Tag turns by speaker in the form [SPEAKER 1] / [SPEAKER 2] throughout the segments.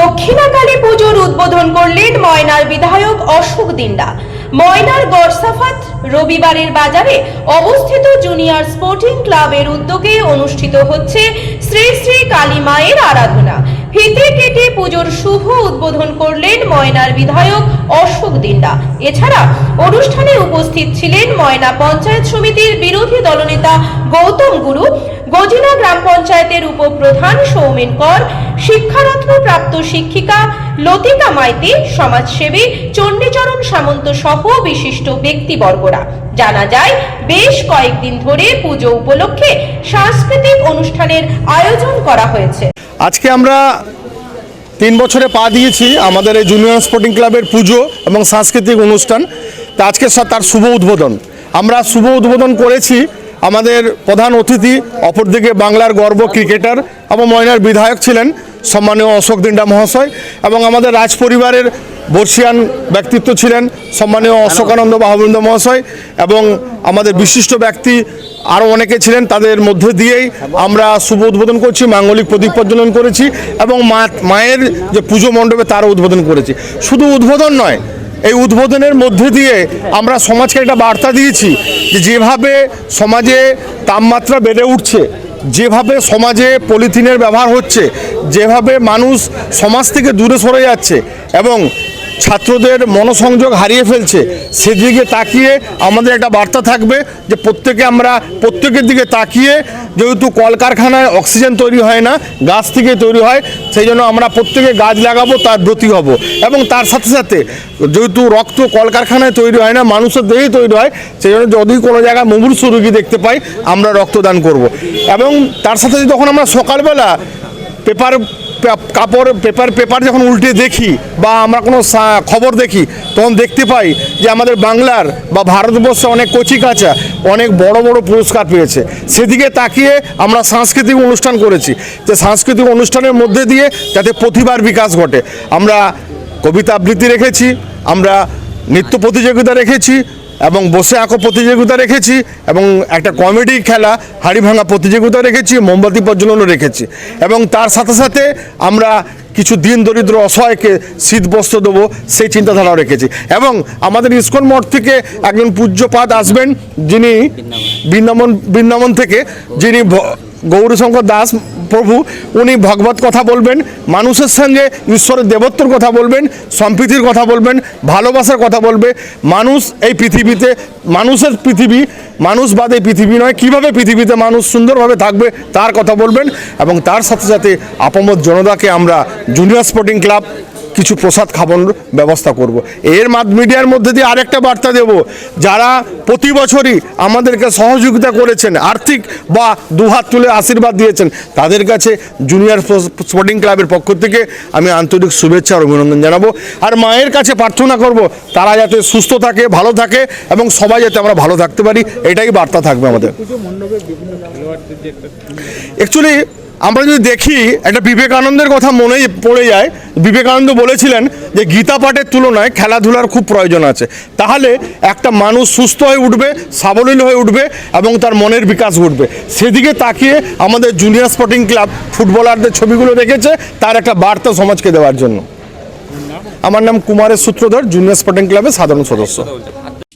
[SPEAKER 1] দক্ষিণাকালী পুজোর উদ্বোধন করলেন ময়নার বিধায়ক অশোক দিন্ডা ময়নার গড়সাফাত রবিবারের বাজারে অবস্থিত জুনিয়র স্পোর্টিং ক্লাবের উদ্যোগে অনুষ্ঠিত হচ্ছে শ্রী শ্রী কালী মায়ের আরাধনা। ফিতে কেটে পুজোর শুভ উদ্বোধন করলেন ময়নার বিধায়ক অশোক দিন্ডা এছাড়া অনুষ্ঠানে উপস্থিত ছিলেন ময়না পঞ্চায়েত সমিতির বিরোধী দলনেতা গৌতম গুরু, গজিনা গ্রাম পঞ্চায়েতের উপপ্রধান সৌমেন কর শিক্ষারত্ন প্রাপ্ত শিক্ষিকা লতিকা মাইতি, সমাজসেবী চণ্ডীচরণ সামন্ত সহ বিশিষ্ট ব্যক্তিবর্গরা। জানা যায়, বেশ কয়েকদিন ধরে পুজো উপলক্ষে সাংস্কৃতিক অনুষ্ঠানের আয়োজন করা হয়েছে।
[SPEAKER 2] আজকে আমরা তিন বছরে পা দিয়েছি আমাদের এই জুনিয়র স্পোর্টিং ক্লাবের পুজো এবং সাংস্কৃতিক অনুষ্ঠান। তা আজকে তার শুভ উদ্বোধন। আমরা শুভ উদ্বোধন করেছি আমাদের প্রধান অতিথি, অপরদিকে বাংলার গর্ব ক্রিকেটার এবং ময়নার বিধায়ক ছিলেন। সম্মানীয় অশোক দিন্ডা মহাশয় এবং আমাদের রাজ পরিবারের বর্ষিয়ান ব্যক্তিত্ব ছিলেন সম্মানীয় অশোকানন্দ বাহুবৃন্দ মহাশয় এবং আমাদের বিশিষ্ট ব্যক্তি আরও অনেকে ছিলেন, তাদের মধ্যে দিয়েই আমরা শুভ উদ্বোধন করছি, মাঙ্গলিক প্রদীপ প্রজ্বলন করেছি এবং মা, মায়ের যে পুজো মণ্ডপে তারও উদ্বোধন করেছি। শুধু উদ্বোধন নয়, এই উদ্বোধনের মধ্যে দিয়ে আমরা সমাজকে একটা বার্তা দিয়েছি যে যেভাবে সমাজে তাপমাত্রা বেড়ে উঠছে যেভাবে সমাজে পলিথিনের ব্যবহার হচ্ছে যেভাবে মানুষ সমাজ থেকে দূরে সরে যাচ্ছে এবং ছাত্রদের মনোসংযোগ হারিয়ে ফেলছে। সেদিকে তাকিয়ে আমাদের একটা বার্তা থাকবে যে প্রত্যেকে আমরা প্রত্যেকের দিকে তাকিয়ে যেহেতু কলকারখানায় অক্সিজেন তৈরি হয় না, গাছ থেকে তৈরি হয়, সেই জন্য আমরা প্রত্যেকে গাছ লাগাবো, তার ব্রতী হব। এবং তার সাথে সাথে যেহেতু রক্ত কলকারখানায় তৈরি হয় না, মানুষের দেহেই তৈরি হয়, সেই জন্য যদি কোনো জায়গায় মুমূর্ষু রুগী দেখতে পাই, আমরা রক্তদান করব। এবং তার সাথে যখন আমরা সকালবেলা পেপার কাপড়, পেপার পেপার যখন উল্টে দেখি বা আমরা কোনো খবর দেখি, তখন দেখতে পাই যে আমাদের বাংলার বা ভারতবর্ষে অনেক কচি কাঁচা, অনেক বড় বড় পুরস্কার পেয়েছে। সেদিকে তাকিয়ে আমরা সাংস্কৃতিক অনুষ্ঠান করেছি। যে সাংস্কৃতিক অনুষ্ঠানের মধ্যে দিয়ে যাতে প্রতিভার বিকাশ ঘটে। আমরা কবিতা আবৃত্তি রেখেছি, আমরা নৃত্য প্রতিযোগিতা রেখেছি এবং বসে আঁকো প্রতিযোগিতা রেখেছি, এবং একটা কমেডি খেলা, হাড়ি ভাঙা প্রতিযোগিতা রেখেছি, মোমবাতি প্রজ্বলনও রেখেছি। এবং তার সাথে সাথে আমরা কিছু দিন দরিদ্র অসহায়কে শীত বস্ত্র দেবো, সেই চিন্তাধারাও রেখেছি। এবং আমাদের ইস্কন মঠ থেকে একজন পূজ্যপাদ আসবেন, যিনি বৃন্দাবন বৃন্দাবন থেকে, যিনি গৌরীশঙ্কর দাস প্রভু, উনি ভগবত কথা বলবেন, মানুষের সঙ্গে ঈশ্বরের দেবত্বর কথা বলবেন, সম্প্রীতির কথা বলবেন, ভালোবাসার কথা বলবে। মানুষ এই পৃথিবীতে, মানুষের পৃথিবী, মানুষ বাদে পৃথিবী নয়। কীভাবে পৃথিবীতে মানুষ সুন্দরভাবে থাকবে, তার কথা বলবেন। এবং তার সাথে সাথে আপমত জনতাকে আমরা জুনিয়র স্পোর্টিং ক্লাব কিছু প্রসাদ খাবানোর ব্যবস্থা করব। এর মাদ মিডিয়ার মধ্যে দিয়ে আরেকটা বার্তা দেব। যারা প্রতি বছরই আমাদেরকে সহযোগিতা করেছেন, আর্থিক বা দুহাত তুলে আশীর্বাদ দিয়েছেন, তাদের কাছে জুনিয়র স্পোর্টিং ক্লাবের পক্ষ থেকে আমি আন্তরিক শুভেচ্ছা আর অভিনন্দন জানাব। আর মায়ের কাছে প্রার্থনা করব, তারা যাতে সুস্থ থাকে, ভালো থাকে এবং সবাই যাতে আমরা ভালো থাকতে পারি, এটাই বার্তা থাকবে আমাদের। অ্যাকচুয়ালি আমরা যদি দেখি, একটা বিবেকানন্দের কথা মনে পড়ে যায়। বিবেকানন্দ বলেছিলেন যে, গীতা পাঠের তুলনায় খেলাধুলার খুব প্রয়োজন আছে। তাহলে একটা মানুষ সুস্থ হয়ে উঠবে, সাবলীল হয়ে উঠবে এবং তার মনের বিকাশ ঘটবে। সেদিকে তাকিয়ে আমাদের জুনিয়র স্পোর্টিং ক্লাব ফুটবলারদের ছবিগুলো রেখেছে তার একটা বার্তা সমাজকে দেওয়ার জন্য। আমার নাম কুমারের সূত্রধর, জুনিয়র স্পোর্টিং ক্লাবের সাধারণ সদস্য।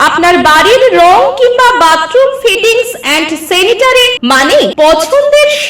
[SPEAKER 1] আপনার বাড়ির রং কিংবা বাথরুম ফিটিংস অ্যান্ড স্যানিটারি মানে পছন্দের